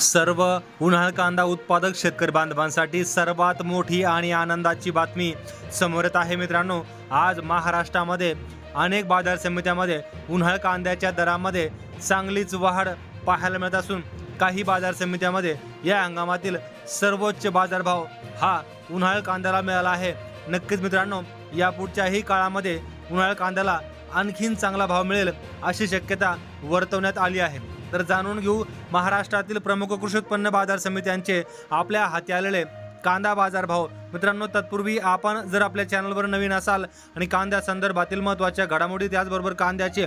सर्व उन्हाळ कांदा उत्पादक शेतकरी बांधवांसाठी सर्वात मोठी आणि आनंदाची बातमी समोर येत आहे मित्रांनो. आज महाराष्ट्रामध्ये अनेक बाजार समित्यामध्ये उन्हाळ कांद्याच्या दरामध्ये चांगलीच वाढ पाहायला मिळत असून काही बाजार समित्यामध्ये या हंगामातील सर्वोच्च बाजारभाव हा उन्हाळ कांद्याला मिळाला आहे. नक्कीच मित्रांनो या पुढच्याही काळामध्ये उन्हाळ कांद्याला आणखीन चांगला भाव मिळेल अशी शक्यता वर्तवण्यात आली आहे. तर जाणून घेऊ महाराष्ट्रातील प्रमुख कृषी उत्पन्न बाजार समित्यांचे आपल्या हाती आलेले कांदा बाजार भाव मित्रांनो तत्पूर्वी आपण जर आपल्या चॅनलवर नवीन असाल आणि कांद्या संदर्भातील महत्त्वाच्या घडामोडी त्याचबरोबर कांद्याचे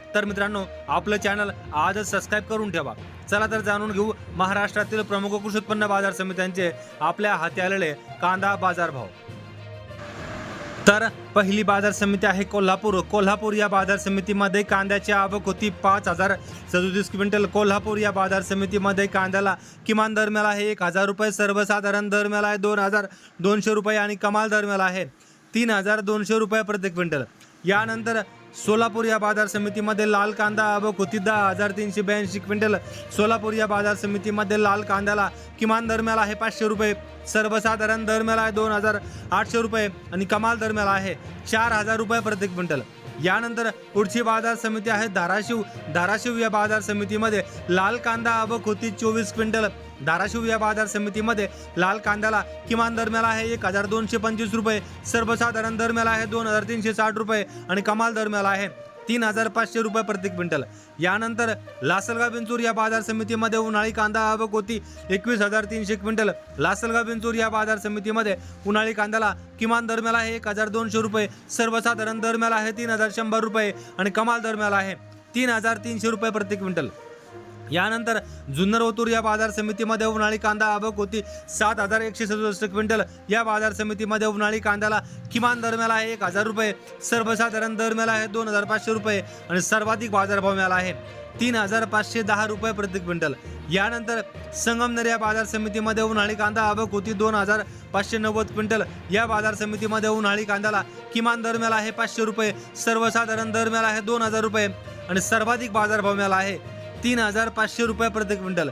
तर मित्रांनो आपलं चॅनल आजच सबस्क्राईब करून ठेवा. चला तर जाणून घेऊ महाराष्ट्रातील प्रमुख कृषी उत्पन्न बाजार समित्यांचे आपल्या हाती आलेले कांदा बाजारभाव. तर पहिली बाजार समिती आहे कोल्हापूर. कोल्हापूर या बाजार समितीमध्ये कांद्याची आवक होती पाच हजार सदोतीस क्विंटल. कोल्हापूर या बाजार समितीमध्ये कांद्याला किमान दर मिळाला आहे एक हजार रुपये सर्वसाधारण दर मिळाला आहे दोन हजार दोनशे रुपये आणि कमाल दर मिळाला आहे तीन हजार दोनशे रुपये प्रति क्विंटल. यानंतर सोलापूर या बाजार समितीमध्ये लाल कांदा आवक होती. दहा हजार तीनशे ब्याऐंशी क्विंटल. सोलापूर या बाजार समितीमध्ये लाल कांद्याला किमान दरम्याला आहे पाचशे रुपये. सर्वसाधारण दरम्याला आहे दोन हजार आठशे रुपये आणि कमाल दरम्याला आहे चार हजार रुपये प्रति क्विंटल. यानंतर पुढची बाजार समिती आहे धाराशिव. धाराशिव या बाजार समितीमध्ये लाल कांदा आवक होती चोवीस क्विंटल. धाराशिव या बाजार समितीमध्ये लाल कांद्याला किमान दर मिळाला आहे एक हजार दोनशे पंचवीस रुपये सर्वसाधारण दर मिळाला आहे दोन हजार तीनशे साठ रुपये आणि कमाल दर मिळाला आहे. तीन हजार पाचशे रुपये प्रति क्विंटल. यानंतर लासलगाव बिंचूर या बाजार समितीमध्ये उन्हाळी कांदा आवक होती एकवीस हजार तीनशे क्विंटल. लासलगाव बिंचूर या बाजार समितीमध्ये उन्हाळी कांद्याला किमान दरम्याला आहे एक हजार दोनशे रुपये सर्वसाधारण दरम्याला आहे तीन हजार शंभर रुपये आणि कमाल दरम्याला आहे तीन हजार तीनशे रुपये प्रति क्विंटल. यानंतर जुन्नर ओतूर या बाजार समितीमध्ये उन्हाळी कांदा आवक होती. सात हजार एकशे सदुसष्ट क्विंटल. या बाजार समितीमध्ये उन्हाळी कांद्याला किमान दर मिळाला आहे एक हजार रुपये. सर्वसाधारण दर मिळाला आहे दोन हजार पाचशे रुपये आणि सर्वाधिक बाजारभाव मिळाला आहे तीन हजार पाचशे दहा रुपये प्रति क्विंटल. यानंतर संगमनेर या बाजार समितीमध्ये उन्हाळी कांदा आवक होती दोन हजार पाचशे नव्वद क्विंटल. या बाजार समितीमध्ये उन्हाळी कांद्याला किमान दर मिळाला आहे पाचशे रुपये. सर्वसाधारण दर मिळाला आहे दोन हजार रुपये आणि सर्वाधिक बाजारभाव मिळाला आहे तीन हजार पाचशे रुपये प्रति क्विंटल.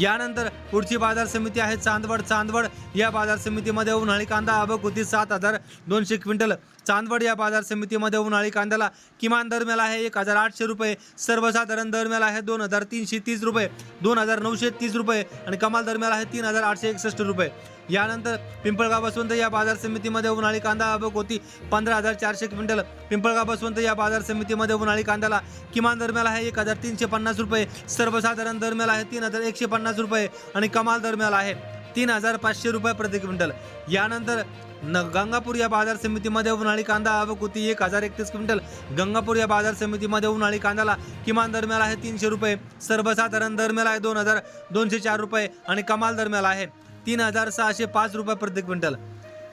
यानंतर पुढची बाजार समिती आहे चांदवड. चांदवड या बाजार समितीमध्ये उन्हाळी कांदा आवक होती सात हजार दोनशे क्विंटल. चांदवड या बाजार समितीमध्ये उन्हाळी कांद्याला किमान दर मिळाला आहे एक हजार आठशे रुपये. सर्वसाधारण दर मिळाला आहे दोन हजार तीनशे तीस रुपये. दोन हजार नऊशे तीस रुपये आणि कमाल दर मिळाला आहे तीन हजार आठशे एकसष्ट रुपये. यानंतर पिंपळगाव बसवंत या बाजार समितीमध्ये उन्हाळी कांदा आवक होती पंधरा हजार चारशे क्विंटल. पिंपळगाव बसवंत या बाजार समितीमध्ये उन्हाळी कांद्याला. किमान दर आहे एक हजार तीनशे पन्नास रुपये. सर्वसाधारण दर आहे तीन हजार एकशे पन्नास रुपये आणि कमाल दर आहे तीन हजार पाचशे रुपये प्रति क्विंटल. यानंतर न गंगापूर या बाजार समितीमध्ये उन्हाळी कांदा आवक होती एक हजार एकतीस क्विंटल. गंगापूर या बाजार समितीमध्ये उन्हाळी कांद्याला किमान दर आहे तीनशे रुपये. सर्वसाधारण दर आहे दोन हजार दोनशे चार रुपये आणि कमाल दर आहे. तीन हजार सहाशे पाच रुपये प्रति क्विंटल.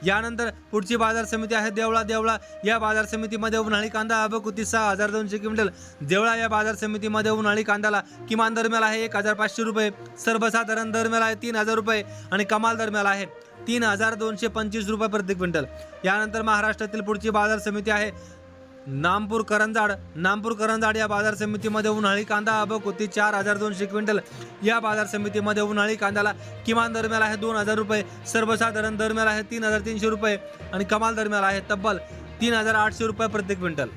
यानंतर पुढची बाजार समिती आहे देवळा. देवळा या बाजार समितीमध्ये उन्हाळी कांदा आवक होती सहा हजार दोनशे क्विंटल. देवळा या बाजार समितीमध्ये उन्हाळी कांद्याला किमान दरम्याल आहे एक हजार पाचशे रुपये. सर्वसाधारण दरम्यान आहे तीन हजार रुपये आणि कमाल दरम्यान आहे तीन हजार दोनशे पंचवीस रुपये प्रति क्विंटल. यानंतर महाराष्ट्रातील पुढची बाजार समिती आहे नामपूर करंजाड नामपूर करंजाड या बाजार समितीमध्ये उन्हाळी कांदा अबक होती चार हजार दोनशे क्विंटल. या बाजार समितीमध्ये उन्हाळी कांद्याला किमान दर आहे दोन हजार रुपये सर्वसाधारण दर आहे तीन हजार तीनशे रुपये आणि कमाल दर आहे तब्बल तीन हजार आठशे रुपये प्रति क्विंटल.